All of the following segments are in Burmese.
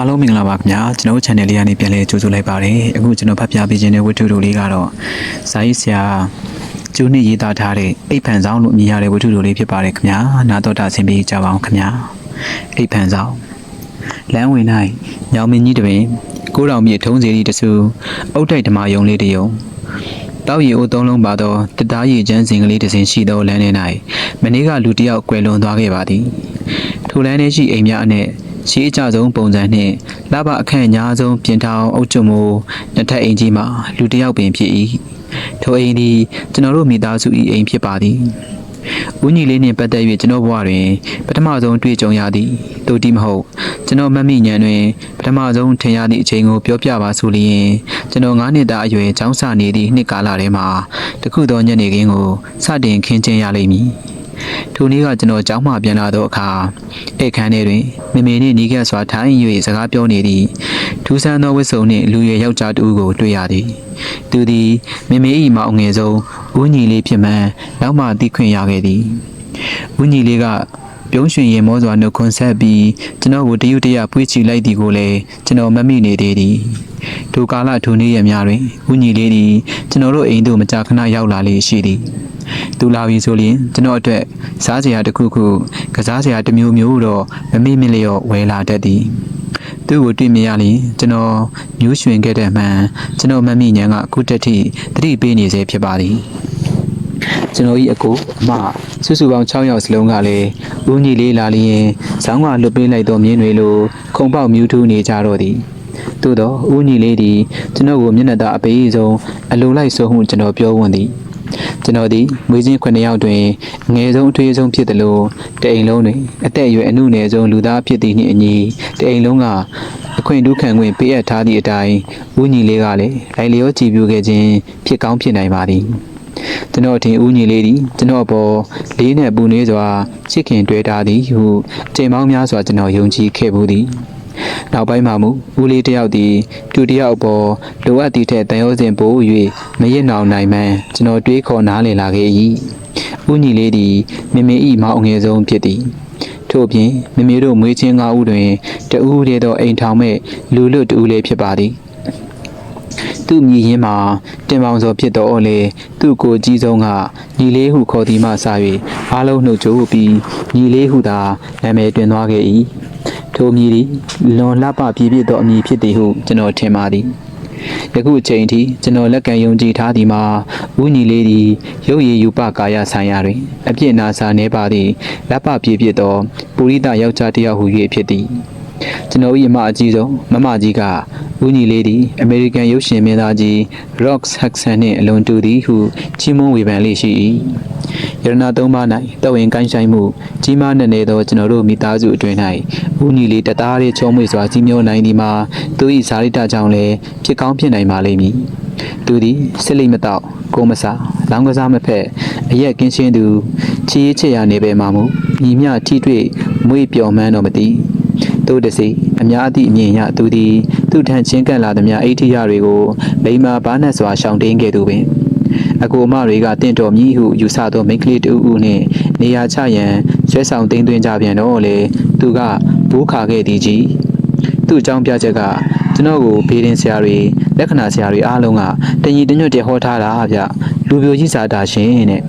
အားလုံးမင်္ဂလာပါခင်ဗျာကျွန်တော်တို့ channel လေးကနေပြန်လည်ကြိုဆိုလိုက်ပါတယ်အခုကျွန်တော်ဖတ်ပြပေးခြင်းတဲ့ဝတ္ထုတို့လေးကတော့ဇာရေးဆရာကျူးနှစ်ရေးသားထားတဲ့အိပ်ဖန်ဆောင်လို့အမည်ရတဲ့ဝတ္ထုတို့လေးဖြစ်ပါတယ်ခင်ဗျာနာတော်တာဆင်ပေးကြပါအောင်ခင်ဗျာအိပ်ဖန်ဆောင်လမ်းဝင်၌ညောင်မင်းကြီးတပင်ကိုးတော်မြေထုံးစီရီတဆူအုတ်တိုက်ဓမ္မယုံလေးတယုံတောက်ရီအိုသုံးလုံးပါသောတသားရီချမ်းစင်ကလေးတစ်စင်ရှိသောလမ်းထဲ၌မနေ့ကလူတစ်ယောက်ကွယ်လွန်သွားခဲ့ပါသည်ထိုလမ်းထဲရှိအိမ်များအနက် ရှေးအကြဆုံးပုံစံနှင့်လဘအခန့်အများဆုံးပြင်ထောင်အုပ်ချုပ်မှုနှစ်ထပ်အိမ်ကြီးမှာလူတစ်ယောက်ပင်ဖြစ်၏ထိုအိမ်သည်ကျွန်တော်တို့မိသားစု၏အိမ်ဖြစ်ပါသည်ဦးညီလေးနှင့်ပတ်သက်၍ကျွန်တော်ဘဝတွင်ပထမဆုံးတွေ့ကြုံရသည်တို့တိမဟုတ်ကျွန်တော်မတ်မိညံတွင်ပထမဆုံးထင်ရသည့်အချိန်ကိုပြောပြပါဆိုလျင်ကျွန်တော်9နှစ်သားအရွယ်ကျောင်းစာနေသည့်နှစ်ကာလထဲမှာတခုသောညနေခင်းကိုစတင်ခင်းကျင်းရလိမ့်မည် ထိုနေ့ကကျွန်တော်ကျောင်းမှပြန်လာသောအခါအိတ်ခမ်းထဲတွင်မမေနှင့်နီးကပ်စွာထိုင်၍စကားပြောနေသည့်ထူးဆန်းသောဝတ်စုံနှင့်လူရွယ်ယောက်ျားတစ်ဦးကိုတွေ့ရသည်သူသည်မမေ၏မောင်ငယ်ဆုံးဦးညီလေးဖြစ်မှန်နောက်မှသိခွင့်ရခဲ့သည်ဦးညီလေးက ပြုံးရွှင်ရင်မောစွာနှုတ်ခွန်းဆက်ပြီးကျွန်တော်ကိုတရုတ်တရပွေးချီလိုက်သည်ကိုလည်းကျွန်တော်မမိနေသေးသည်ထိုကာလထိုနေ့ရက်များတွင်ဦးညီလေးသည်ကျွန်တော်တို့အိမ်သို့မကြာခဏရောက်လာလေရှိသည်သူလာပြီဆိုရင်ကျွန်တော်အတွက်စားစရာတစ်ခုခုကစားစရာတစ်မျိုးမျိုးတော့မမေ့မလျော့ဝယ်လာတတ်သည်သူ့ကိုတွေ့မြင်ရရင်ကျွန်တော်မျိုးရွှင်ခဲ့တဲ့မှန်ကျွန်တော်မမိညာကအခုတက်ထိသတိပေးနေစေဖြစ်ပါသည် ကျွန်တော်ဤအကိုအမစုစုပေါင်း6ယောက်စလုံးကလည်းဦးညီလေးလာလျင်ဇောင်းကလွတ်ပေးလိုက်သောမြင်းတွေလိုခုံပေါက်မြူးထူးနေကြတော့သည်သို့တော့ဦးညီလေးသည်ကျွန်တော်ကိုမျက်နှာသားအပေးဆုံးအလိုလိုက်ဆိုဟုကျွန်တော်ပြောဝန်သည်ကျွန်တော်ဒီမွေးချင်း9ယောက်တွင်အငယ်ဆုံးအထွေးဆုံးဖြစ်တယ်လို့တအိမ်လုံးတွင်အသက်အရွယ်အနုနယ်ဆုံးလူသားဖြစ်သည်နှင့်အညီတအိမ်လုံးကအခွင့်ဒုခံခွင့်ပေးအပ်ထားသည့်အတိုင်းဦးညီလေးကလည်းလိုက်လျောကြည်ပြူခဲ့ခြင်းဖြစ်ကောင်းဖြစ်နိုင်ပါသည် ကျွန်တော်အထင်ဦးညီလေးသည်ကျွန်တော်အပေါ်လေးနဲ့ပူနေစွာချစ်ခင်တွေ့တာသည်ဟုအချိန်ပေါင်းများစွာကျွန်တော်ယုံကြည်ခဲ့ဘူးသည်နောက်ပိုင်းမှာမူဦးလေးတယောက်သည်သူတယောက်ပေါ်လိုအပ်သည့်ထက်တန်ရုံးစဉ်ပို့၍မရစ်နောင်နိုင်မှန်းကျွန်တော်တွေးခေါ်နားလည်လာခဲ့၏ဦးညီလေးသည်မမေ၏မောင်အငယ်ဆုံးဖြစ်သည်ထို့အပြင်မမေတို့မွေးချင်းငါးဦးတွင်တဦးတည်းသောအိမ်ထောင်မဲ့လူလွတ်တဦးလေးဖြစ်ပါသည် သူ့မြည်ရင်းမှာတင်ပေါင်စောဖြစ်တော်လေသူ့ကိုယ်ကြီးဆုံးကညီလေးဟုခေါ်သည်မှစ၍အားလုံးနှုတ်ကြိုးပြီးညီလေးဟုသာနာမည်တွင်သွားခဲ့၏ထိုမြည်သည်လွန်လှပပြည့်ပြည့်သောအမည်ဖြစ်သည်ဟုကျွန်တော်ထင်ပါသည်ယခုအချိန်ထိကျွန်တော်လက်ကံယုံကြည်ထားသည်မှာဦးညီလေးသည်ရုပ်ရည်ယူပကာယဆိုင်ရာတွင်အပြစ်နာစာနေပါသည့်လှပပြည့်ပြည့်သောပုရိသယောက်ျားတစ်ယောက်ဟု၍ဖြစ်သည် ကျွန်တော်၏အမအကြီးဆုံးမမကြီးကဦးညီလေးသည်အမေရိကန်ရုပ်ရှင်မင်းသားကြီး Rox Hudson နှင့်အလွန်တူသည်ဟုချီးမွမ်းဝေဖန်လေးရှိ၏ယရနာသုံးပါး၌တဝင်းကိုင်းဆိုင်မှုကြီးမားနေနေသောကျွန်တော်တို့မိသားစုအတွင်း၌ဦးညီလေးတသားလေးချုံးမွေစွာကြီးမျိုးနိုင်သည်မှာသူ၏ဇာတိတကြောင့်လည်းဖြစ်ကောင်းဖြစ်နိုင်ပါလိမ့်မည်သူသည်စစ်လိမ့်မတော့ကိုမစားလောင်းကစားမဖက်အရက်ကင်းရှင်းသူချီးချစ်ရနေပေမှာမူညီမျှထိတွေ့မွေ့ပျော်မှန်းတော့မသိ သူတစီအများအသည့်အမြင်ရသူသည်သူထံချင်းကပ်လာသမျှအိဋ္ဌိယတွေကိုလိမ္မာဘာနဲ့စွာရှောင်တင်းခဲ့သူပင်အကူအမတွေကတင့်တော်မြည်ဟုယူဆသောမိန်းကလေးတူဦးနှင့်နေရာချရန်ဆွဲဆောင်တင်းသွင်းကြပြန်တော့လေသူကဘူးခါခဲ့သည်ကြီးသူ့အကြောင်းပြချက်ကကျွန်တော်ကိုဘေးရင်ဆရာတွေလက္ခဏာဆရာတွေအားလုံးကတညီတညွတ်တည်းဟောထားတာဗျလူပြိုကြီးစာတာရှင်တဲ့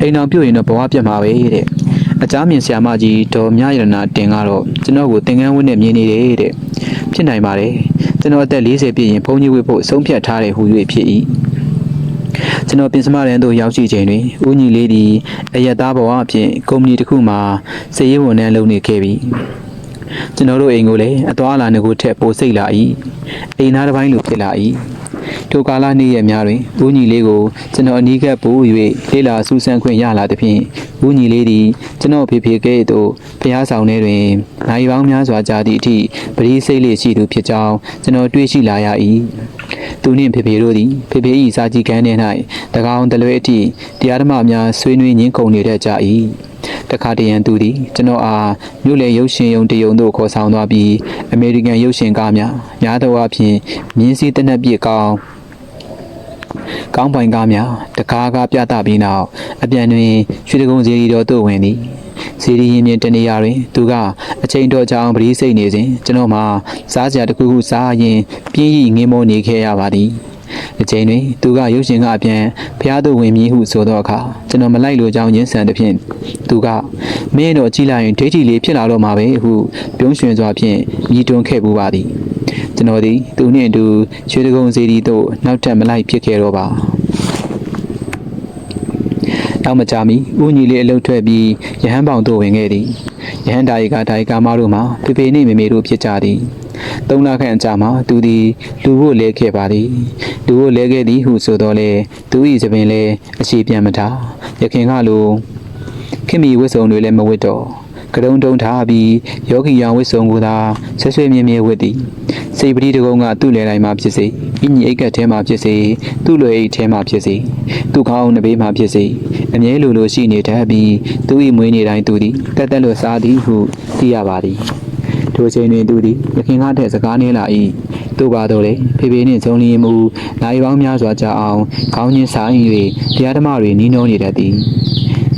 အိမ်အောင်ပြုတ်ရင်တော့ဘဝပြတ်မှာပဲတဲ့ အကြမ်းမြင်ဆရာမကြီးဒေါ်မြရနာတင်ကတော့ကျွန်တော်ကိုသင်္ကန်းဝတ်နဲ့မြင်နေတယ်တဲ့ဖြစ်နိုင်ပါတယ်ကျွန်တော်အသက်40ပြည့်ရင်ဘုန်းကြီးဝတ်ဖို့ဆုံးဖြတ်ထားတယ်ဟူ၍ဖြစ်၏ကျွန်တော်ပြင်စမရန်သို့ရောက်ရှိချိန်တွင်ဦးညီလေးသည်အယက်သားဘဝအဖြစ်ကုမ္ပဏီတစ်ခုမှာစည်ရေးဝန်ထမ်းလုပ်နေခဲ့ပြီကျွန်တော်တို့အိမ်ကိုလည်းအသွားအလာနေကိုထက်ပိုစိတ်လာ၏အိမ်သားတစ်ပိုင်းလိုဖြစ်လာ၏ ထိုကာလနေ့ရက်များတွင်ဦးညီလေးကိုကျွန်တော်အနီးကပ်ပို့၍လေးလာစူးစမ်းခွင့်ရလာသဖြင့်ဦးညီလေးသည်ကျွန်တော်ဖေဖေကဲ့သို့ဖျားဆောင်ထဲတွင်နိုင်ပေါင်းများစွာကြာသည့်အထိပရိစိတ်လေးရှိသူဖြစ်ကြောင်းကျွန်တော်တွေးရှိလာရ၏သူနှင့်ဖေဖေတို့သည်ဖေဖေ၏စာကြည့်ခန်းထဲ၌တကောင်တလွဲအထိတရားဓမ္မများဆွေးနွေးညှင်းခုန်နေတတ်ကြ၏ တခါတရံသူသည်ကျွန်တော်အားမြို့လေရုပ်ရှင်ယုံတယုံတို့ခေါ်ဆောင်သွားပြီးအမေရိကန်ရုပ်ရှင်ကားများများသောအားဖြင့်မြင်းစည်းတနက်ပြည့်ကောင်းကောင်းပိုင်ကားများတကားကားပြသပြီးနောက်အပြန်တွင်ရွှေတကုံစီရီတော်သို့ဝင်သည်စီရီရင်မြင်တနေရာတွင် သူကအချိန်တော်ကြောင်ပရိစိတ်နေစဉ်ကျွန်တော်မှစားစရာတစ်ခုခုစားရင်ပြင်းရီငင်းမောနေခဲ့ရပါသည် အချိန်တွင်သူကရုပ်ရှင်ကအပြန်ဖျားသူဝင်မည်ဟုဆိုသောအခါကျွန်တော်မလိုက်လိုကြောင်းရင်းဆန်သည်ဖြင့်သူကမင်းတို့ကြည့်လိုက်ရင်ဒိဋ္ဌိလေးဖြစ်လာတော့မှာပဲဟုပြုံးရွှင်စွာဖြင့်မြည်တွန်းခဲ့ပူပါသည်ကျွန်တော်သည်သူနှင့်အတူရွှေတကုံစီရီသို့နောက်ထပ်မလိုက်ဖြစ်ခဲ့တော့ပါနောက်မကြာမီဦးညီလေးအလုတ်ထွက်ပြီးရဟန်းပေါင်သို့ဝင်ခဲ့သည်ရဟန်းဒါရီကဒါရီကာမတို့မှာဖေဖေနှင့်မေမေတို့ဖြစ်ကြသည်သုံးလခန့်အကြာမှာသူသည်လူဖို့လဲခဲ့ပါသည် လူဖို့လဲခဲ့သည်ဟုဆိုတော့လေသူ၏သပင်လည်းအရှိပြန်မထားရခင်ကလိုခင်မီဝတ်စုံတွေလည်းမဝတ်တော့ကရုံတုံထားပြီးယောဂီရောင်ဝတ်စုံကိုသာဆွဆွဲမြဲမြဲဝတ်သည်စိတ်ပတိတကုံကသူ့လေတိုင်းမှာဖြစ်စေအင်းကြီးအိတ်ကက်ထဲမှာဖြစ်စေသူ့လွယ်အိတ်ထဲမှာဖြစ်စေသူ့ခေါင်းနှဘေးမှာဖြစ်စေအမြဲလိုလိုရှိနေတတ်ပြီးသူ၏မွေးနေ့တိုင်းသူသည်တက်တက်လို့စားသည်ဟုသိရပါသည်ထိုအချိန်တွင်သူသည်ရခင်ကတည်းစကားနေလာ၏ သူပါတော့လေဖေဖေနှင့်ဇုံလီမှုနိုင်ပေါင်းများစွာကြာအောင်ခေါင်းချင်းဆိုင်၍တရားဓမ္မတွေနီးနှောနေတတ်သည်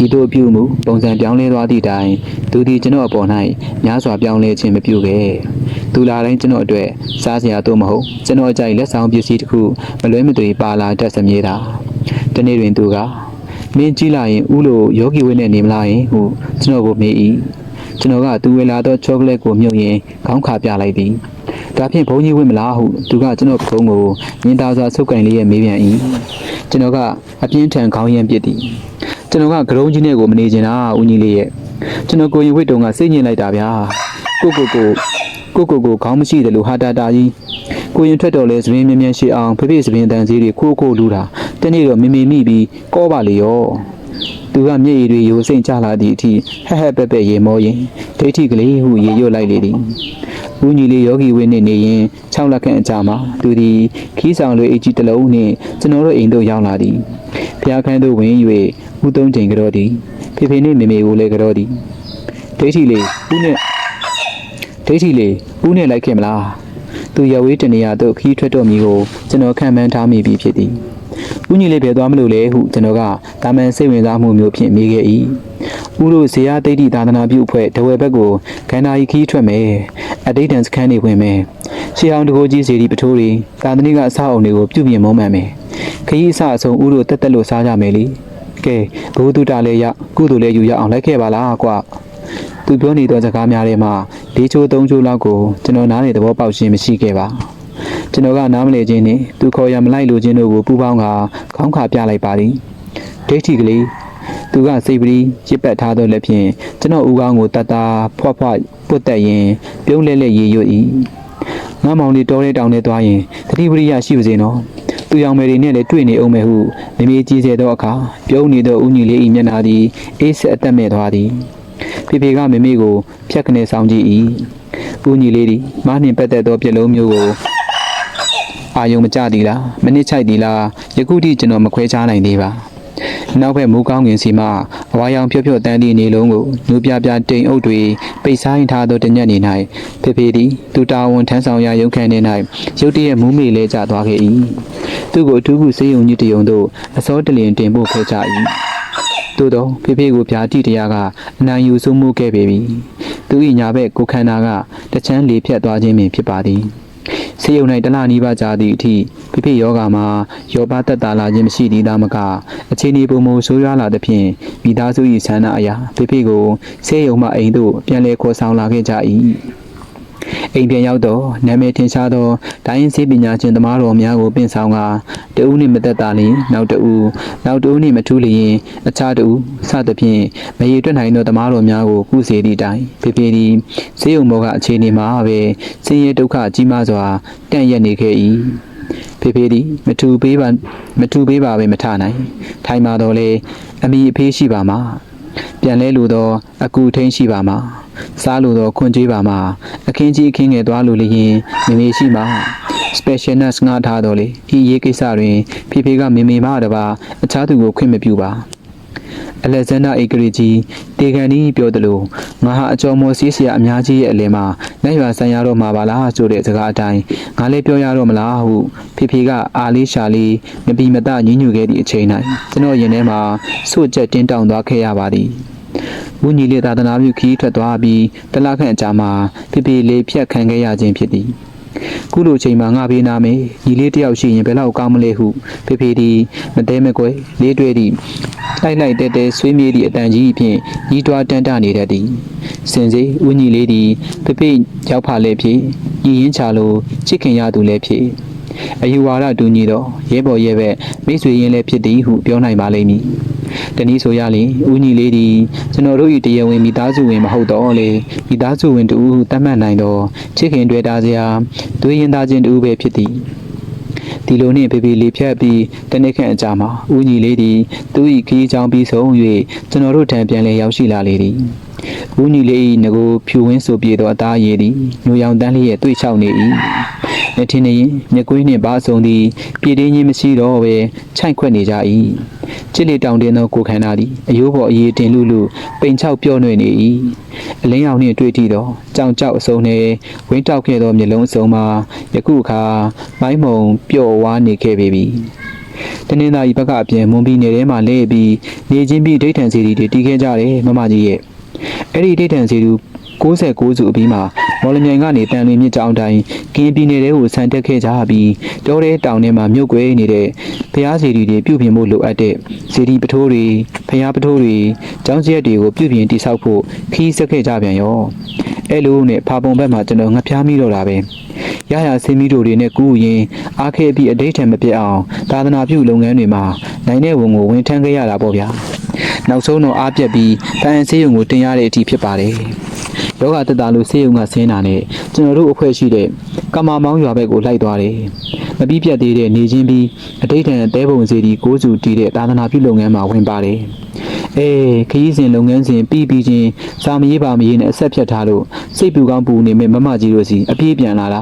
ဤတို့ပြုမှုပုံစံပြောင်းလဲသွားသည့်တိုင်သူသည်ကျွန်တော်အပေါ်၌များစွာပြောင်းလဲခြင်းမပြုခဲ့သူလာတိုင်းကျွန်တော်အတွက်စားစရာတော့မဟုတ်ကျွန်တော်အကြိုက်လက်ဆောင်ပစ္စည်းတစ်ခုမလွဲမသွေပါလာတတ်စမြဲတာဒီနေ့တွင်သူကမင်းကြည့်လိုက်ရင်ဥလိုယောဂီဝိနဲ့နေမလားယင်ဟုကျွန်တော်ကိုမေး၏ကျွန်တော်ကသူဝေလာသောချောကလက်ကိုမြုပ်ရင်ခေါင်းခါပြလိုက်သည် ဒါဖြင့်ဘုန်းကြီးဝိမလားဟုသူကကျွန်တော်ဖုန်းကိုမြင်သာစွာဆုပ်ကင်လေးရဲ့မေးပြန်၏ကျွန်တော်ကအပြင်းထန်ခေါင်းရမ်းပစ်သည်ကျွန်တော်ကဂရုံးကြီးနဲ့ကိုမနေချင်တာဦးကြီးလေးရဲ့ကျွန်တော်ကိုရင်ဝိတ်တုံကစိတ်ညစ်လိုက်တာဗျာကိုကိုကိုကိုကိုကိုခေါင်းမရှိတယ်လို့ဟာတာတာကြီးကိုရင်ထွက်တော်လဲသပင်းမြင်းမြန်းရှိအောင်ဖေဖေသပင်းတန်ကြီးတွေခိုးခိုးလူတာတနေ့တော့မမေမိပြီးကောပါလေရော သူကမျက်ရည်တွေရိုစိမ့်ချလာသည့်အထိဟက်ဟက်ပက်ပက်ရေမောရင်ဒိဋ္ဌိကလေးဟုရေရွတ်လိုက်လေသည်ဦးညီလေးယောဂီဝင်းနဲ့နေရင်6လက်ခန့်အကြာမှာသူသည်ခီးဆောင်လွေအကြီးတစ်လုံးနှင့်ကျွန်တော်တို့အိမ်သို့ရောက်လာသည်ဖျားခန်းသို့ဝင်၍ဦးသုံးချိန်ကြောသည်ဖေဖေနှင့်မေမေကိုလည်းကြောသည်ဒိဋ္ဌိလေးဦးနဲ့ဒိဋ္ဌိလေးဦးနဲ့လိုက်ခင်မလားသူရဝေးတနေရာသို့ခီးထွက်တော်မူကိုကျွန်တော်ခံမှန်းထားမိပြီဖြစ်သည် ဦးညီလေးပဲသွားမလို့လေဟုကျွန်တော်ကတာမန်စိတ်ဝင်စားမှုမျိုးဖြင့်မေးခဲ့၏ဦးတို့ဇေယသိဋ္ဌိသာသနာပြုအဖွဲ့တဝဲဘက်ကိုခန္ဓာကြီးခီးထွက်မယ်အတိတ်တန်စခန်းနေဝင်မယ်ရှေးအောင်တကိုကြီးစီဒီပထိုးတွေသာသနိကအဆောက်အုံတွေကိုပြုပြင်မုံမှန်မယ်ခရီးအစအဆုံးဦးတို့တက်တက်လို့စားကြမယ်လေကဲဘုသူတလည်းရကုသိုလ်လည်းယူရအောင်လိုက်ခဲ့ပါလားကွာသူပြောနေသောစကားများထဲမှာ၄ချိုး၃ချိုးလောက်ကိုကျွန်တော်နားနေသဘောပေါက်ခြင်းမရှိခဲ့ပါ ကျွန်တော်ကနားမလည်ခြင်းနဲ့သူခေါ်ရမလိုက်လိုခြင်းတို့ကိုပူပေါင်းကခေါင်းခါပြလိုက်ပါသည်ဒိဋ္ဌိကလေးသူကစိတ်ပရီရစ်ပတ်ထားသောလက်ဖြင့်ကျွန်တော်ဦးခေါင်းကိုတတ်တာဖွာ့ဖွာ့ပုတ်တက်ရင်ပြုံးလဲလဲရေရွတ်၏ငါမောင်လေးတော်တဲ့တောင်ထဲသွားရင်တတိပရိယရှိပါစေနော်သူရောင်မယ်တွေနဲ့လည်းတွေ့နေအောင်မယ်ဟုမမေကြီးစေသောအခါပြုံးနေသောဦးညီလေး၏မျက်နှာသည်အေးဆက်အသက်မဲ့သွားသည်ဖေဖေကမမေကိုဖြတ်ကနေဆောင်ကြည့်၏ဦးညီလေးသည်မားနှင်ပတ်သက်သောပြက်လုံးမျိုးကို အာယုံမကြသည်လားမနစ်ချိုက်သည်လားယခုထိကျွန်တော်မခွဲခြားနိုင်သေးပါနောက်ဘက်မူကောင်းငင်စီမှအဝါရောင်ဖြော့ဖြော့တန်းသည့်နေလုံးကိုနူးပြပြတိမ်အုပ်တွေပိတ်ဆိုင်ထားသောတညက်နေ၌ဖေဖေသည်သူတာဝန်ထမ်းဆောင်ရာရုံခန်းထဲ၌ရုတ်တရက်မူးမေလဲကျသွားခဲ့၏သူ့ကိုအထူးခုစေးရုံကြီးတယုံသို့အစောတလင်တင်ပို့ခဲ့ကြ၏သို့သောဖေဖေကိုဗျာတိတရားကအနိုင်ယူဆုံးမှုခဲ့ပေပြီသူ၏ညာဘက်ကိုခန္ဓာကတချမ်းလေဖြတ်သွားခြင်းပင်ဖြစ်ပါသည် ဆေးရုံ၌တလနီးပါးကြာသည့်အထိဖိဖိယောဂါမှာယောဘတက်တာလာခြင်းမရှိသည်သာမကအခြေအနေပုံမဆိုးရွားလာသဖြင့်မိသားစု၏ဆန္ဒအရာဖိဖိကိုဆေးရုံမှအိမ်သို့ပြန်လည်ခေါ်ဆောင်လာခဲ့ကြ၏ အိမ်ပြန်ရောက်တော့နာမည်ထင်ရှားသောဒိုင်းစေပညာရှင်သမားတော်များကိုပင့်ဆောင်ကတဦးနှင့်မသက်တာလျင်နောက်တဦးနောက်တဦးနှင့်မထူးလျင်အခြားတဦးစသဖြင့်မရေတွက်နိုင်သောသမားတော်များကိုကုစေသည့်တိုင်ဖိဖိသည်ဆေးရုံဘောကအခြေအနေမှာပဲဆင်းရဲဒုက္ခကြီးမားစွာတန့်ရက်နေခဲ့၏ဖေဖေသည်မထူပေးပါမထူပေးပါပဲမထနိုင်ထိုင်ပါတော့လေအမိအဖေးရှိပါမှာ ပြန်လဲလိုသောအကူထိန်ရှိပါမှာစားလိုသောခွန်ကြေးပါမှာအခင်းကြီးအခင်းငယ်သွားလိုလျင်မမေရှိမှာ special nurse ငှားထားတော့လေဤရေးကိစ္စတွင်ဖေဖေကမေမေမတပါအခြားသူကိုခွင့်မပြုပါ အလက်ဇန္ဒာဧကရီကြီးတေကန်ဒီပြောသလိုငါဟာအကျော်မော်စီးစရာအများကြီးရဲ့အလယ်မှာလက်ရွာဆန်ရတော့မှာပါလားဆိုတဲ့စကားအတိုင်းငါလည်းပြောရတော့မလားဟုဖေဖေကအာလေးရှာလေးမပီမတညှဉ်းညူခဲ့သည့်အချိန်၌ကျွန်တော်ရင်ထဲမှာစွတ်ချက်တင်းတောင်သွားခဲ့ရပါသည်ဝိညာဉ်လေးသာသနာပြုခီးထွက်သွားပြီးတလခန့်အကြာမှာဖေဖေလေးဖြတ်ခံခဲ့ရခြင်းဖြစ်သည် ခုလိုချိန်မှာငါပေးနာမယ်ညီလေးတယောက်ရှိရင်ဘယ်လောက်ကောင်းမလဲဟုဖေဖေဒီမတဲမကွယ်လေးတွေ့သည့်လိုက်လိုက်တဲတဲဆွေးမြေးသည့်အတန်ကြီးဖြင့်ညီးတွားတန်းတနေတတ်သည်စင်စေဝိညာဉ်လေးသည်ဖေဖေရောက်ဖလည်းဖြစ်ညီရင်ချလိုချစ်ခင်ရသူလည်းဖြစ်အယူဝါဒတူညီသောရဲဘော်ရဲဘက်မိတ်ဆွေရင်းလည်းဖြစ်သည်ဟုပြောနိုင်ပါလိမ့်မည်။ တနည်းဆိုရလျင်ဦးညီလေးသည်ကျွန်တော်တို့၏တရားဝင်မိသားစုဝင်မဟုတ်တော့လေမိသားစုဝင်တူဟုသတ်မှတ်နိုင်သောချစ်ခင်တွေ့တာစရာသွေးရင်သားချင်းတူပဲဖြစ်သည်။ဒီလိုနှင့်ဖေဖေလေးဖြတ်ပြီးတနေ့ခန့်အကြာမှာဦးညီလေးသည်သူ၏ခီးချောင်းပြီးဆုံး၍ကျွန်တော်တို့ထံပြန်လည်ရောက်ရှိလာလေသည်။ ဦးညီလေး၏ငကိုဖြူဝင်းဆိုပြေသောအသားရည်သည်ညိုရောင်တန်းလျက်တွေ့ချောက်နေ၏။လက်ထင်းနေရင်မြက်ကွေးနှင့်ပါဆုံးသည်ပြည်တင်းချင်းမရှိတော့ပဲခြိုက်ခွက်နေကြ၏။ချစ်လေတောင်တင်းသောကိုယ်ခန္ဓာသည်အယိုးပေါ်အရေးတင်လူလူပိန်ချောက်ပြော့နှွေ့နေ၏။အလင်းရောင်နှင့်တွေ့ထိသောကြောင်ကြောက်အစုံနှင့်ဝင်းတောက်ခဲ့သောမျက်လုံးအစုံမှာယခုအခါမိုင်းမုံပျော့ဝါနေခဲ့ပေပြီ။တနင်္သာရီဘက်ကအပြင်မွန်ပြည်နယ်ထဲမှာလဲပြီးနေချင်းပြီးဒိဋ္ဌံစီတီတွေတီးခဲ့ကြတယ်မမကြီးရဲ့ အဲ့ဒီဒိဋ္ဌံစီတူ69စုအပြီးမှာမော်လမြိုင်ကနေတန်လွင်မြစ်ကြောင်းတိုင်းကင်းပြည်နယ်ထဲကိုဆန်တက်ခဲ့ကြပြီးတောထဲတောင်ထဲမှာမြုပ်ကွဲနေတဲ့ဖျားစီတီတွေပြုပြင်ဖို့လိုအပ်တဲ့စီတီပထိုးတွေဖျားပထိုးတွေကျောင်းကျက်တွေကိုပြုပြင်တိဆောက်ဖို့ခီးဆက်ခဲ့ကြပြန်ရောအဲ့လိုနဲ့ဖာပုံဘက်မှာကျွန်တော်ငှက်ဖျားမိတော့တာပဲရရဆင်းမီတို့တွေနဲ့ကူးရင်အားခဲပြီးအတိတ်ထံမပြတ်အောင်သာသနာပြုလုပ်ငန်းတွေမှာနိုင်တဲ့ဝန်ကိုဝင်ထမ်းခဲ့ရတာပေါ့ဗျာ နောက်ဆုံးတော့အားပြက်ပြီးတန်အဆေးရုံကိုတင်ရတဲ့အထိဖြစ်ပါတယ်ယောဂတက်တာလို့ဆေးရုံကဆင်းတာနဲ့ကျွန်တော်တို့အဖွဲ့ရှိတဲ့ကမာမောင်းရွာဘက်ကိုလိုက်သွားတယ်မပြီးပြတ်သေးတဲ့နေချင်းပြီးအတိတ်ထံတဲပုံစီဒီကိုးစုတီးတဲ့သာသနာပြုလုပ်ငန်းမှာဝင်ပါတယ်အေးခရီးစဉ်လုပ်ငန်းစဉ်ပြီးပြီးချင်းစာမရေးပါမရေးနဲ့အဆက်ဖြတ်ထားလို့စိတ်ပူကောင်းပူနေမဲ့မမကြီးတို့စီအပြေးပြန်လာတာ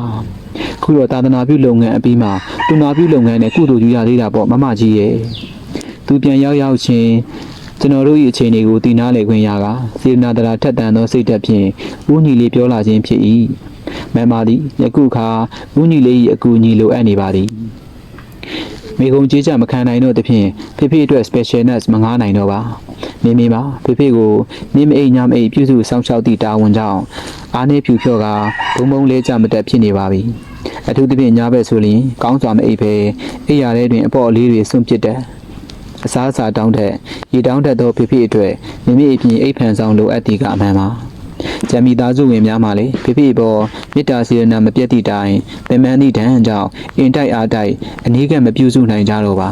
ခုတော့သာသနာပြုလုပ်ငန်းအပြီးမှာတူနာပြုလုပ်ငန်းနဲ့ကုသိုလ်ယူရသေးတာပေါ့မမကြီးရဲ့သူပြန်ရောက်ရောက်ချင်း ကျွန်တော်တို့၏အခြေအနေကိုတည်နာလေခွင့်ရကစေနာတရာထက်တန်သောစိတ်ဓာတ်ဖြင့်ဦးညီလေးပြောလာခြင်းဖြစ်၏မမသည်ယခုခါဦးညီလေး၏အကူအညီလိုအပ်နေပါသည်မိကုံကြေးချမခံနိုင်တော့သဖြင့်ဖေဖေအတွက် special nurse မငားနိုင်တော့ပါမိမိပါဖေဖေကိုနေမအိမ်ညမအိမ်ပြုစုစောင့်ရှောက်သည့်တာဝန်ကြောင့်အားနေဖြူဖြော့ကဘုံဘုံလေးကြမတက်ဖြစ်နေပါပြီအထူးသဖြင့်ညားဘက်ဆိုရင်ကောင်းစွာမအိပ်ပဲအိပ်ရတဲ့တွင်အပေါ့အလေးတွေစွန့်ပစ်တဲ့ အစားအစာတောင်းတဲ့ရေတောင်းတတ်သောဖေဖေအတွက်မိမိအပြင်အိပ်ဖန်ဆောင်လိုအပ်သည်ကအမှန်ပါဂျမီသားစုဝင်များမှလည်းဖေဖေပေါ်မေတ္တာစေရနာမပြတ်သည့်တိုင်ပင်မသည့်တန်းကြောင့်အင်တိုက်အားတိုက်အနည်းကမပြုစုနိုင်ကြတော့ပါ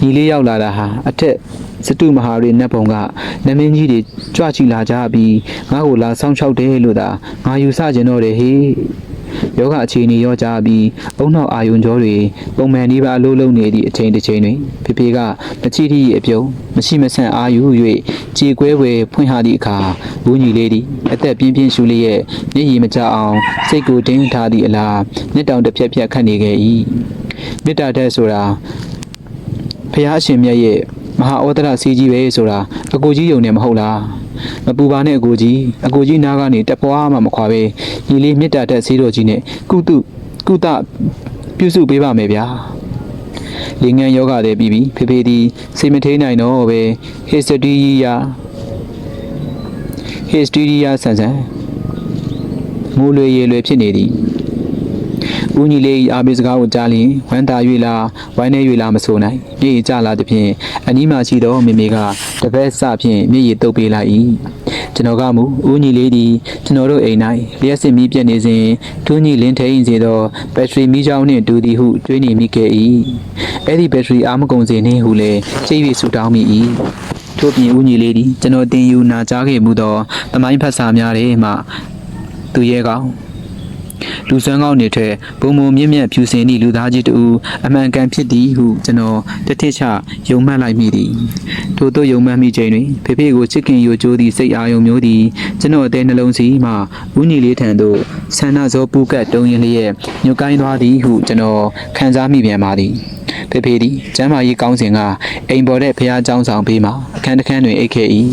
ညီလေးရောက်လာတာဟာအထက်စတုမဟာရီနတ်ဘုံကနမင်းကြီးတွေကြွချီလာကြပြီးငါ့ကိုလာဆောင်ချောက်တယ်လို့သာငါယူဆကျင်တော့တယ်ဟေး ယောဂအခြေအနေရောကြပြီးအုံနောက်အာယုံကြောတွေပုံမှန်ဒီပါအလို့လုံးနေသည့်အချိန်တစ်ချိန်တွင်ဖေဖေကမချီတီအပြုံးမရှိမဆန့်အာယူ၍ကြေကွဲွယ်ဖွင့်ဟသည့်အခါဘူးညီလေးသည်အသက်ပြင်းပြင်းရှူလျက်မျက်ရည်မကျအောင်စိတ်ကိုတင်းထားသည့်အလားမျက်တောင်တစ်ဖြက်ဖြက်ခတ်နေခဲ့၏မေတ္တာတက်ဆိုတာဖះအရှင်မြတ်ရဲ့မဟာဩဒရစီကြီးပဲဆိုတာအကိုကြီးယုံနေမဟုတ်လား မပူပါနဲ့အကိုကြီးအကိုကြီးနားကနေတပွားမှမခွာပဲညီလေးမေတ္တာတက်စီးတော်ကြီးနဲ့ကုတုကုသပြုစုပေးပါမယ်ဗျာလေငန်းယောဂတဲ့ပြီးပြီဖေဖေဒီစိတ်မထိန်နိုင်တော့ပဲဟစ်စတီယာဟစ်စတီယာဆန်ဆန်ငိုလွေရေလွေဖြစ်နေသည် ဦးညီလေး၏အာဘေစကားကိုကြားလျင်ဝမ်းသာ၍လားဝိုင်းနေ၍လားမဆိုနိုင်မျက်ရည်ကျလာသဖြင့်အနီးမှရှိသောမိမိကတပည့်စဖြင့်မျက်ရည်တုပ်ပေးလိုက်၏ကျွန်တော်ကမူဦးညီလေးသည်ကျွန်တော်တို့အိမ်၌လျှက်စစ်မီးပြတ်နေစဉ်ဒူးညီလင်းထိန်စေသောဘက်ထရီမီးကြောင်းနှင့်တူသည်ဟုတွေးနေမိခဲ့၏အဲ့ဒီဘက်ထရီအားမကုန်စေနှင့်ဟုလည်းကြိတ်၍ဆူတောင်းမိ၏ထို့ပြင်ဦးညီလေးသည်ကျွန်တော်တင်ယူနာကြားခဲ့မှုသောသမိုင်းဖတ်စာများထဲမှသူရဲကောင်း လူစွမ်းကောင်းနေထဲဘုံဘုံမြင့်မြတ်ဖြူစင်သည့်လူသားကြီးတူအမှန်ကန်ဖြစ်သည်ဟုကျွန်တော်တထစ်ချယုံမှတ်လိုက်မိသည်ထို့သောယုံမှတ်မိချိန်တွင်ဖေဖေကိုချစ်ခင်ယိုကျိုးသည့်စိတ်အာရုံမျိုးသည်ကျွန်တော်အသေးနှလုံးစီမှဦးညီလေးထံသို့ဆန္ဒဇောပူကတ်တုံးရင်လျက်ညှို့ကိုင်းသွားသည်ဟုကျွန်တော်ခံစားမိပြန်ပါသည် ဖေဖေသည်ကျမ်းမာရေးကောင်းစဉ်ကအိမ်ပေါ်တဲ့ဖះเจ้าဆောင်ဘေးမှာအခန်းတစ်ခန်းတွင်အိတ်ခဲ့၏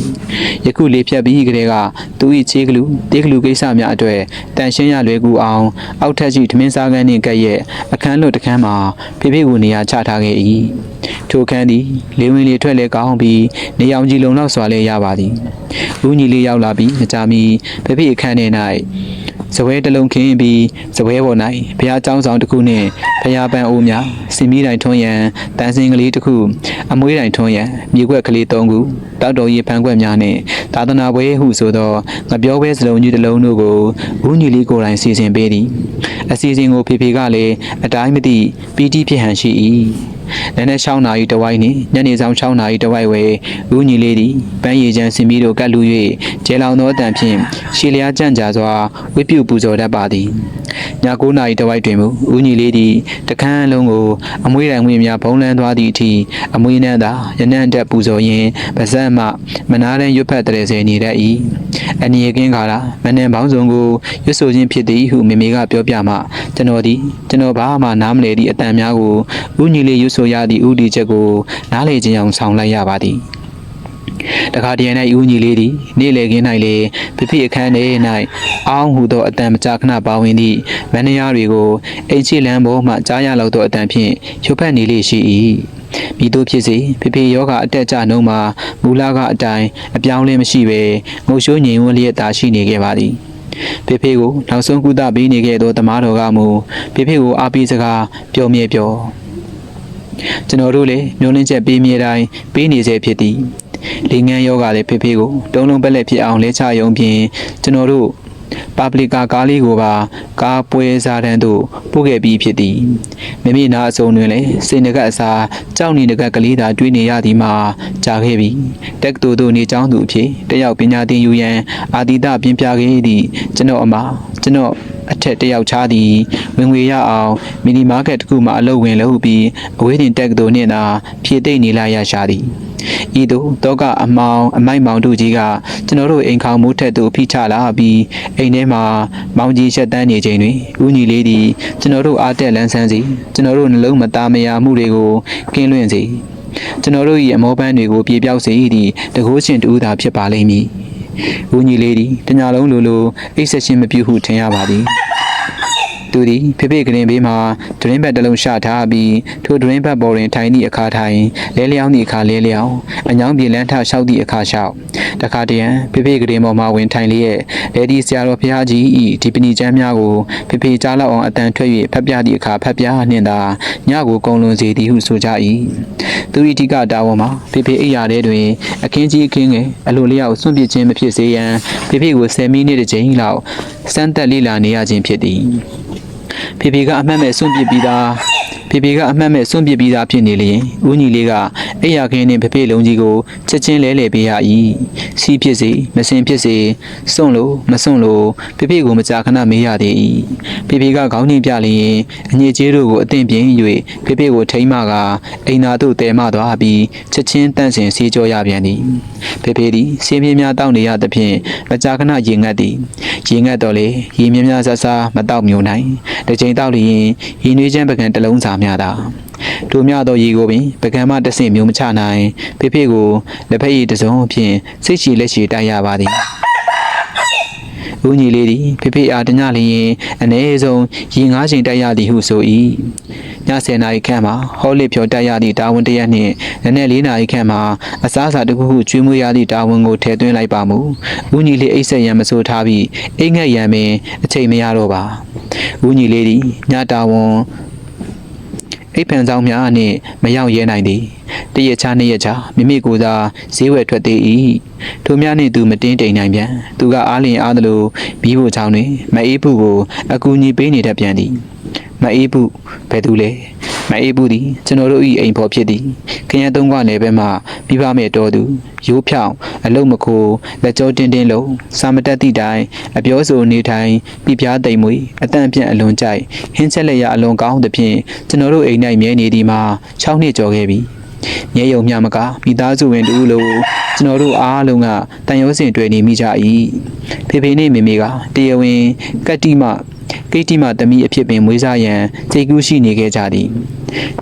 ယခုလေးဖြတ်ပြီးကလေးကသူ၏ချေးကလူတေးကလူကိစ္စများအတွေ့တန်ရှင်းရလွယ်ကူအောင်အောက်ထက်ရှိထမင်းစားကန်းနှင့်ကပ်ရဲ့အခန်းလွတ်တစ်ခန်းမှာဖေဖေကိုနေရာချထားခဲ့၏ထိုအခန်းသည်လေဝင်လေထွက်လေကောင်းပြီးနေအောင်ကြီးလုံလောက်စွာလည်းရပါသည်ဦးညီလေးရောက်လာပြီးမကြာမီဖေဖေအခန်းထဲ၌ စပွဲတစ်လုံးခင်းပြီးစပွဲပေါ်၌ဘုရားကျောင်းဆောင်တစ်ခုနှင့်ဘုရားပန်းအိုးများစင်မီတိုင်ထွန်းရန်တန်စင်ကလေးတစ်ခုအမွေးတိုင်ထွန်းရန်မြေခွက်ကလေး၃ခုတောက်တော်ရီဖန်ခွက်များနှင့်သာသနာပွဲဟုဆိုသောငပြောပွဲစလုံးကြီးတစ်လုံးတို့ကိုဦးညီလေးကိုယ်တိုင်စီစဉ်ပေးသည်အစီအစဉ်ကိုဖေဖေကလည်းအတိုင်းမသိပီတိဖြစ်ဟန်ရှိ၏ နည်းနည်း6နာရီတဝိုင်းနှင့်ညနေဆောင်6နာရီတဝိုက်ဝဲဦးညီလေးသည်ပန်းရည်ချမ်းစင်မီတို့ကတ်လူ၍ကျဲလောင်သောအတန်ဖြင့်ရှီလျားကြန့်ကြာစွာဝိပုပူဇော်တတ်ပါသည်ည9နာရီတဝိုက်တွင်မူဦးညီလေးသည်တခန်းလုံးကိုအမွေးတိုင်ဝင်များဖုံးလန်းသွားသည့်အထိအမွေးနှံသာရနံ့တက်ပူဇော်ရင်းပါဇက်မှမနာတဲ့ရွတ်ဖက်တဲ့စေနေတတ်၏အနီရကင်းကာလာမနန်ပေါင်းစုံကိုရွတ်ဆိုခြင်းဖြစ်သည်ဟုမေမေကပြောပြမှကျွန်တော်သည်ကျွန်တော်ဘာမှနားမလည်သည့်အတန်များကိုဦးညီလေးရွတ်ဆိုရသည့်ဥတီချက်ကိုနားလေခြင်းအောင်ဆောင်လိုက်ရပါသည်တခါတည်း၌ဦးညီလေးသည်နေ့လေခင်း၌လေဖိဖိအခန်းထဲ၌အောင်းဟူသောအတန်မကြာခဏပါဝင်သည့်မန္တရာတွေကိုအိမ်ချီလန်းပေါ်မှကြားရလောက်သောအတန်ဖြင့်ရွတ်ဖက်နေလေရှိ၏မိတို့ဖြစ်စေဖိဖိယောဂအတက်ကြနှုံးမှာမူလကအတိုင်းအပြောင်းလဲမရှိဘဲငိုရှိုးငြိမ်ဝန်းလျက်သာရှိနေခဲ့ပါသည်ဖေဖေကိုနောက်ဆုံးကုသပေးနေခဲ့သောတမားတော်ကမူဖေဖေကိုအားပေးစကားပြောမြဲပြော ကျွန်တော်တို့လည်းမျိုးလင်းချက်ပေးမြဲတိုင်းပေးနေစေဖြစ်သည်လေငန်းယောဂလည်းဖေဖေကိုတုံးလုံးပက်လက်ဖြစ်အောင်လဲချရုံဖြင့်ကျွန်တော်တို့ပပလီကာကားလေးကိုပါကားပွဲစားတန်းသို့ပို့ခဲ့ပြီးဖြစ်သည်မိမိနာအစုံတွင်လည်းစိတ်ငကတ်အစားကြောက်နေငကတ်ကလေးသာတွေးနေရသည်မှာကြာခဲ့ပြီတက္ကသိုလ်သို့နေကျောင်းသူအဖြစ်တယောက်ပညာသင်ယူရန်အာတိတပြင်းပြခဲ့သည့်ကျွန်တော်အမကျွန်တော် အထက်တယောက်ချားသည်ဝင်ငွေရအောင်မီနီမားကတ်တစ်ခုမှအလုပ်ဝင်လုပ်ပြီးအဝေးတင်တက္ကသိုလ်နှင့်သာဖြည့်သိမ့်နေလိုက်ရရှာသည်ဤသို့တောကအမောင်အမိုက်မောင်တို့ကြီးကကျွန်တော်တို့အိမ်ခေါင်မိုးထက်သို့ဖိချလာပြီးအိမ်ထဲမှာမောင်ကြီးရှက်တန်းနေချိန်တွင်ဦးညီလေးသည်ကျွန်တော်တို့အားတက်လန်းဆန်းစီကျွန်တော်တို့နှလုံးမသားမယာမှုတွေကိုကင်းလွင့်စေကျွန်တော်တို့၏အမောပန်းတွေကိုပြေပြောက်စေသည့်တကိုးရှင်တူသာဖြစ်ပါလိမ့်မည် ဦးညီလေးသည်တညာလုံးလိုလိုအိတ်ဆက်ရှင်မပြုဟုထင်ရပါသည် သူသည်ဖေဖေကရင်ဘေးမှာဒရင်းဘက်တစ်လုံးရှထားပြီးထိုဒရင်းဘက်ပေါ်တွင်ထိုင်သည့်အခါထိုင်လဲလျောင်းသည့်အခါလဲလျောင်းအညောင်းပြေလန်းထလျှောက်သည့်အခါလျှောက်တခါတရံဖေဖေကရင်ပေါ်မှာဝင်ထိုင်လျက်လေဒီဆရာတော်ဖျားကြီးဤဒီပနီကျမ်းများကိုဖေဖေကြားလောက်အောင်အတန်ထွက်၍ဖတ်ပြသည့်အခါဖတ်ပြနှင့်သာညကိုကုံလွန်စေသည်ဟုဆိုကြ၏သူ၏အဓိကတာဝန်မှာဖေဖေအိယာထဲတွင်အခင်းကြီးအခင်းငယ်အလိုလျောက်စွန့်ပစ်ခြင်းမဖြစ်စေရန်ဖေဖေကို10မိနစ်တစ်ချိန်လောက်စမ်းသက်လေ့လာနေရခြင်းဖြစ်သည် ဖေဖေကအမှတ်မဲ့စွန့်ပစ်ပြီးသား ဖေဖေကအမှတ်မဲ့စွန့်ပစ်ပြီးသားဖြစ်နေလျင်ဦးညီလေးကအိယာခင်းနှင့်ဖေဖေလုံးကြီးကိုချက်ချင်းလဲလှယ်ပေးရ၏စီးဖြစ်စေမစင်ဖြစ်စေစွန့်လို့မစွန့်လို့ဖေဖေကိုမကြာခဏမေးရသေး၏ဖေဖေကခေါင်းညှိပြလျင်အညစ်အကြေးတို့ကိုအသင့်ပြင်း၍ဖေဖေကိုထိမ့်မကအိမ်သာသို့တဲမသွားပြီးချက်ချင်းတန့်စင်ဆေးကြောရပြန်သည်ဖေဖေသည်ဆေးပြင်းများတောက်နေရသဖြင့်မကြာခဏရင်ငတ်သည်ရင်ငတ်တော့လေရေမြများဆဆာမတောက်မျိုးနိုင်တစ်ချိန်တောက်လျင်ရင်းနှွေးချမ်းပကံတစ်လုံးစာများတာတို့များသောရေကိုပင်ပကံမတစ်ဆင့်မျိုးမချနိုင်ဖေဖေကိုလက်ဖက်ရည်တစ်စုံဖြင့်စိတ်ရှည်လက်ရှည်တိုက်ရပါသည်ဦးညီလေးသည်ဖေဖေအားတညလျင်အ ਨੇ ဆုံးရေငါးချိန်တိုက်ရသည်ဟုဆို၏ည10နာရီခန့်မှာဟောလစ်ဖြော်တိုက်ရသည့်တာဝန်တစ်ရက်နှင့်နည်းနည်း4နာရီခန့်မှာအစားအစာတစ်ခုခုကျွေးမွေးရသည့်တာဝန်ကိုထည့်သွင်းလိုက်ပါမူဦးညီလေးအိတ်ဆက်ရန်မဆိုထားပြီးအိတ်ငက်ရန်ပင်အချိန်မရတော့ပါဦးညီလေးသည်ညတာဝန် အိပ်ဖန်ဆောင်များနှင့်မရောက်ရဲနိုင်သည်တရက်ချနှစ်ရက်ချမိမိကိုယ်သာဈေးဝယ်ထွက်သေး၏ထိုများနှင့်သူမတင်းတိမ်နိုင်ပြန်သူကအားလျင်အားသလိုပြီးဖို့ချောင်းတွင်မအေးဘူးကိုအကူအညီပေးနေတတ်ပြန်သည် မအေးဘူးဘယ်သူလဲမအေးဘူးသည်ကျွန်တော်တို့၏အိမ်ဖော်ဖြစ်သည်ခရမ်းသုံးခွနယ်ဘက်မှမိဘမဲ့တော်သူရိုးဖြောင်းအလုံးမခိုးလက်ကြောတင်းတင်းလုံးစာမတက်သည့်တိုင်အပြောဆိုနေထိုင်ပြပြားသိမ်မွေအတန့်ပြန့်အလွန်ကြိုက်ဟင်းချက်လက်ရအလွန်ကောင်းသဖြင့်ကျွန်တော်တို့အိမ်၌မြဲနေသည်မှာ6နှစ်ကျော်ခဲ့ပြီမြဲယုံမြမကမိသားစုဝင်တူလို့ကျွန်တော်တို့အားလုံးကတန်ရုံးစင်တွေ့နေမိကြ၏ဖေဖေနဲ့မေမေကတရားဝင်ကတ္တိမ ကိတ္တိမသမီးအဖြစ်ပင်မွေးစားရန်စိတ်ကူးရှိနေခဲ့ကြသည်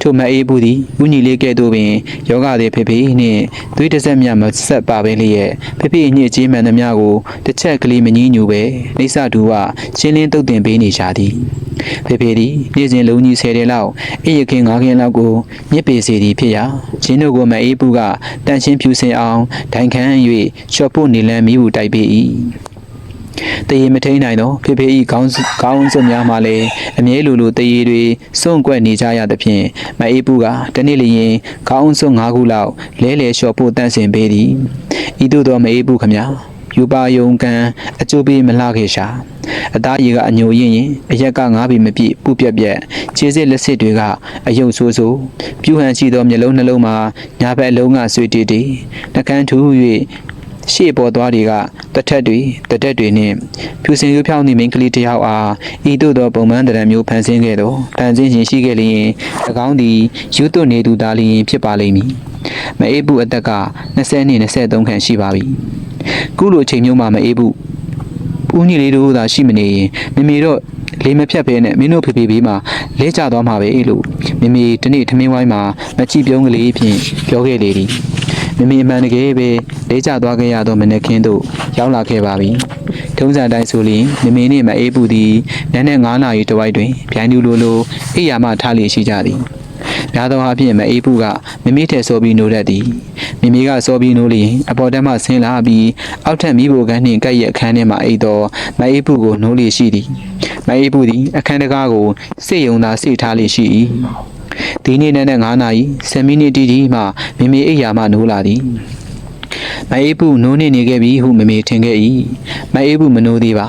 ထိုမအေးဘူးသည်ဥညီလေးကဲ့သို့ပင်ယောဂသည်ဖေဖေနှင့်သွေးတစ်ဆက်မြမဆက်ပါပဲလျက်ဖေဖေညစ်ကြေးမှန်သမျှကိုတစ်ချက်ကလေးမငီးညူပဲနေဆတူကရှင်းလင်းတုတ်တင်ပေးနေကြသည်ဖေဖေသည်နေ့စဉ်လုံးကြီးဆယ်တယ်လောက်အိရခင်ငါးခင်လောက်ကိုမြစ်ပေစီသည်ဖြစ်ရာချင်းတို့ကိုမအေးဘူးကတန်ချင်းဖြူစင်အောင်ဒိုင်ခမ်း၍ချော့ဖို့နေလန်းမိဘူးတိုက်ပေ၏ တရေမထိန်နိုင်သောဖေဖေဤခေါင်းခေါင်းစွပ်များမှလည်းအမြဲလိုလိုတရေတွေစွန့်ကွက်နေကြရသဖြင့်မအေးဘူးကတနေ့လျင်ခေါင်းစွပ်၅ခုလောက်လဲလဲလျှော်ဖို့တန့်စင်ပေးသည်ဤသို့သောမအေးဘူးခမညာယူပါယုံကံအကျိုးပေးမလှခဲ့ရှာအသားရည်ကအညိုရင်ရင်အရက်ကငါးပေမပြည့်ပူပြက်ပြက်ခြေစစ်လက်စစ်တွေကအယုတ်ဆိုးဆိုးပြူဟန်ရှိသောမျက်လုံးနှလုံးမှာညာဘက်အလုံးကဆွေတီတီနှကန်းထူ၍ ရှေ့ပေါ်သွားတွေကတထက်တွေတတက်တွေနှင့်ဖြူစင်ရွဖြောင်းသည့်မိန်းကလေးတစ်ယောက်အားဤသို့သောပုံမှန်တရံမျိုးဖန်ဆင်းခဲ့သောဖန်ဆင်းခြင်းရှိခဲ့လျင်၎င်းသည်ယူသွနေသူသားလျင်ဖြစ်ပါလိမ့်မည်မအေးဘူးအသက်က20နှစ်23ခန့်ရှိပါပြီခုလိုအချိန်မျိုးမှာမအေးဘူးဦးညီလေးတို့သာရှိမနေရင်မမေတော့လေးမဖြတ်ဘဲနဲ့မင်းတို့ဖေဖေဘေးမှာလဲကျသွားမှာပဲလို့မမေတနေ့ထမင်းဝိုင်းမှာမချီပြုံးကလေးဖြင့်ပြောခဲ့လေသည် မမေအမှန်တကယ်ပဲလဲကျသွားခဲ့ရသောမနက်ခင်းသို့ရောက်လာခဲ့ပါပြီထုံးစံတိုင်းဆိုရင်မမေနှင့်မအေးပူသည်နန်းနဲ့9နာရီတဝိုက်တွင်ဗျိုင်းလူလိုလိုအိယာမှထားလျက်ရှိကြသည်များသောအားဖြင့်မအေးပူကမမေထဲစောပြီးနိုးတတ်သည်မိမိကစောပြီးနိုးလျင်အပေါ်တက်မှဆင်းလာပြီးအောက်ထပ်မိဖို့ကန်းနှင့်ကပ်ရဲ့အခန်းထဲမှအိတ်သောမအေးပူကိုနိုးလျက်ရှိသည်မအေးပူသည်အခန်းတကားကိုစေယုံသာစေထားလျက်ရှိ၏ ဒီနေ့နဲ့9နာရီ10မိနစ်တိတိမှမိမိအိယာမှနိုးလာသည်မအေးဘူးနိုးနေနေခဲ့ပြီဟုမမေထင်ခဲ့၏မအေးဘူးမနိုးသေးပါ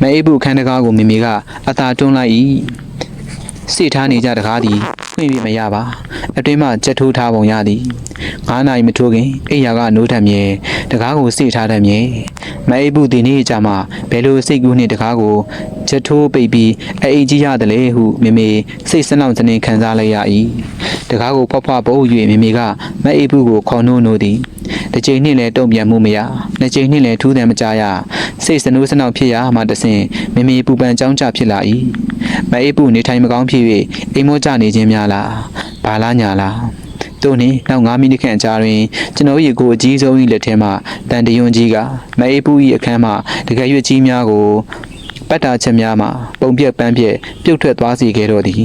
မအေးဘူးခန်းတကားကိုမမေကအသာတွန်းလိုက်၏စိတ်ထားနေကြတကားသည် ဖွင့်ပြမရပါအတွင်းမှကြက်ထိုးထားပုံရသည်9နာရီမထိုးခင်အိယာကနိုးထမြဲတကားကိုစိတ်ထားတတ်မြဲမအေးဘူးဒီနေ့ကြမှာဘယ်လိုစိတ်ကူးနှင့်တကားကိုကြက်ထိုးပိတ်ပြီးအအိတ်ကြီးရတယ်လေဟုမမေစိတ်စနှောင့်စနေခံစားလိုက်ရ၏တကားကိုဖွားဖွားပုတ်၍မမေကမအေးဘူးကိုခေါ်နှိုးနိုးသည် တစ်ချိန်နှင့်လည်းတုံ့ပြန်မှုမရနှစ်ချိန်နှင့်လည်းထူးတယ်မကြရစိတ်စနိုးစနောက်ဖြစ်ရမှတဆင်မမေပူပန်ကြောင်းကြဖြစ်လာ၏မအေးပူနေထိုင်မကောင်းဖြစ်၍အိမ်မောကြနေခြင်းများလားဘာလားညာလားတို့နှင့်နောက်9မိနစ်ခန့်ကြာတွင်ကျွန်တော်၏ကိုအကြီးဆုံး၏လက်ထဲမှတန်တယွန်းကြီးကမအေးပူ၏အခန်းမှတကယ်၍ကြီးများကိုပတ်တာချက်များမှပုံပြက်ပန်းပြက်ပြုတ်ထွက်သွားစေခဲ့တော့သည်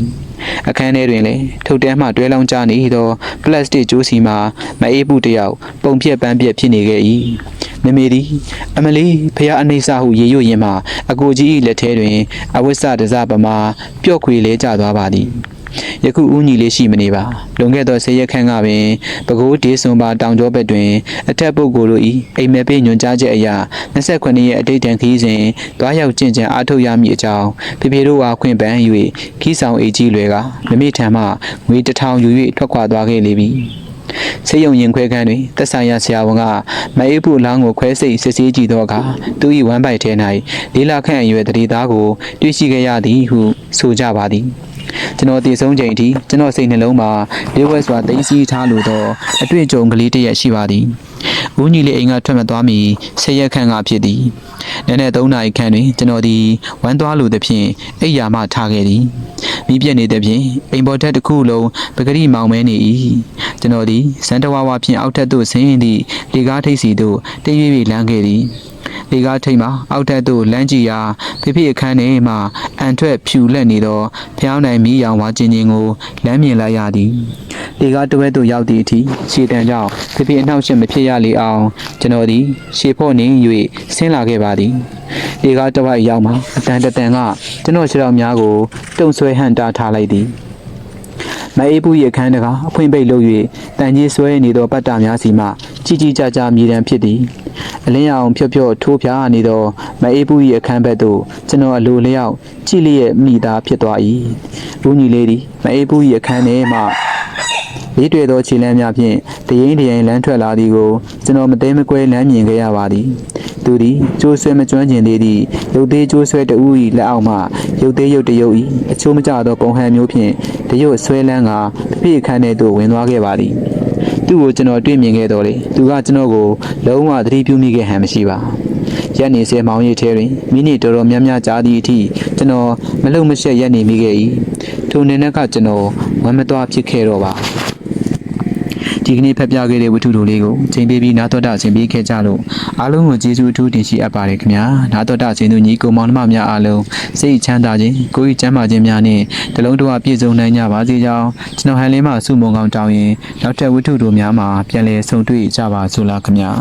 အခန်းထဲတွင်လည်းထုတ်တဲမှတွဲလောင်းကြနေသောပလတ်စတစ်ကျိုးစီမှာမအေးဘူးတစ်ယောက်ပုံပြက်ပန်းပြက်ဖြစ်နေခဲ့၏မမေသည်အမလီဖះအနေဆာဟုရေရွတ်ရင်မှအကိုကြီး၏လက်ထဲတွင်အဝိစ္စတစပမာပျော့ခွေလဲကျသွားပါသည် ယခုဦးညီလေးရှိမနေပါလွန်ခဲ့သောဆေးရက်ခန့်ကပင်ပကိုးဒေးစွန်ပါတောင်ကျောဘက်တွင်အထက်ပုဂ္ဂိုလ်တို့၏အိမ်မက်ပေးညွှန်ကြားချက်အရ29ရက်အတိတ်တန်ခီးစဉ်တွားရောက်ကျင့်ကြံအားထုတ်ရမည်အကြောင်းဖေဖေတို့အားခွင့်ပန်း၍ခီးဆောင်အေကြီးလွယ်ကမမေထံမှငွေတစ်ထောင်ယူ၍ထွက်ခွာသွားခဲ့လေပြီဆေးရုံရင်ခွဲခန်းတွင်သက်ဆိုင်ရာဆရာဝန်ကမအေးဘူးလောင်းကိုခွဲစိတ်စစ်ဆေးကြည့်သောအခါသူ၏ဝမ်းပိုက်ထဲ၌လေးလခန့်အရွယ်တတိသားကိုတွေ့ရှိခဲ့ရသည်ဟုဆိုကြပါသည် ကျွန်တော်တည်ဆုံးချိန်အထိကျွန်တော်စိတ်နှလုံးမှာလေးဝဲစွာသိမ်းဆည်းထားလိုသောအတွေ့အကြုံကလေးတစ်ရက်ရှိပါသည်ဦးညီလေးအိမ်ကထွက်မသွားမီဆယ်ရက်ခန့်ကဖြစ်သည်နည်းနည်း၃နာရီခန့်တွင်ကျွန်တော်သည်ဝမ်းသွားလိုသဖြင့်အိပ်ယာမှထားခဲ့သည်မိပြက်နေသဖြင့်အိမ်ပေါ်ထက်တစ်ခုလုံးပဂရိမောင်မဲနေ၏ကျွန်တော်သည်စံတဝါဝါဖြင့်အောက်ထက်သို့ဆင်းသည့်လေကားထိပ်စီသို့တည့်ရွေ့၍လမ်းခဲ့သည် လေကားထိပ်မှအောက်ထက်သို့လမ်းကြည့်ရာဖေဖေအခန်းထဲမှအန်ထွက်ဖြူလက်နေသောဖျောင်းနိုင်မီးရောင်ဝါကျင်ခြင်းကိုလမ်းမြင်လိုက်ရသည်လေကားတဝဲသို့ရောက်သည့်အထိခြေတံကြောင့်ဖေဖေအနှောက်အယှက်မဖြစ်ရလေအောင်ကျွန်တော်သည်ရှေ့ဖို့နေ၍ဆင်းလာခဲ့ပါသည်လေကားတဝက်ရောက်မှအတန်တတန်ကကျွန်တော်ခြေထောက်များကိုတုံဆွဲဟန်တာထားလိုက်သည် မအေးဘူးရခန်းတကအဖွင့်ပိတ်လုပ်၍တန်ကြီးဆွဲနေသောပတ်တာများစီမှကြီးကြီးကြကြမြေတံဖြစ်သည်အလင်းရောင်ဖြော့ဖြော့ထိုးဖြားနေသောမအေးဘူးရခန်းဘက်သို့ကျွန်တော်အလိုလျောက်ကြည့်လျက်မိသားဖြစ်သွား၏ဘူးညီလေးသည်မအေးဘူးရခန်းထဲမှလေးတွေ့သောခြေလမ်းများဖြင့်တရင်တရင်လမ်းထွက်လာသည်ကိုကျွန်တော်မသိမကွဲလမ်းမြင်ခဲ့ရပါသည် သူသည်ကျိုးဆွဲမကျွမ်းကျင်သေးသည့်ရုပ်သေးကျိုးဆွဲတဦး၏လက်အောက်မှရုပ်သေးရုပ်တရုပ်၏အချိုးမကျသောပုံဟန်မျိုးဖြင့်တရုပ်ဆွဲလန်းကပြည့်ခန်းထဲသို့ဝင်သွားခဲ့ပါသည်သူ့ကိုကျွန်တော်တွေ့မြင်ခဲ့တော့လေသူကကျွန်တော်ကိုလုံးဝသတိပြုမိခဲ့ဟန်မရှိပါရက်နေစေမောင်ရိပ်ထဲတွင်မိနစ်တော်တော်များများကြာသည့်အထိကျွန်တော်မလုံမရှက်ရက်နေမိခဲ့၏ထိုနေနဲ့ကကျွန်တော်ဝမ်းမသွားဖြစ်ခဲ့တော့ပါ ဒီကနေ့ဖက်ပြခဲ့တဲ့ဝတ္ထုတို့လေးကိုချိန်ပေးပြီးနားတော်တာချိန်ပေးခဲ့ကြလို့အားလုံးကိုကျေးဇူးအထူးတင်ရှိအပ်ပါတယ်ခင်ဗျာနားတော်တာချိန်သူညီကိုမောင်နှမများအားလုံးစိတ်ချမ်းသာခြင်းကိုယ်ဤချမ်းသာခြင်းများနဲ့တလုံးတော်ပြည့်စုံနိုင်ကြပါစေကြောင်းကျွန်တော်ဟန်လင်းမှဆုမွန်ကောင်းတောင်းရင်နောက်ထပ်ဝတ္ထုတို့များမှာပြန်လည်ဆုံတွေ့ကြပါစို့လားခင်ဗျာ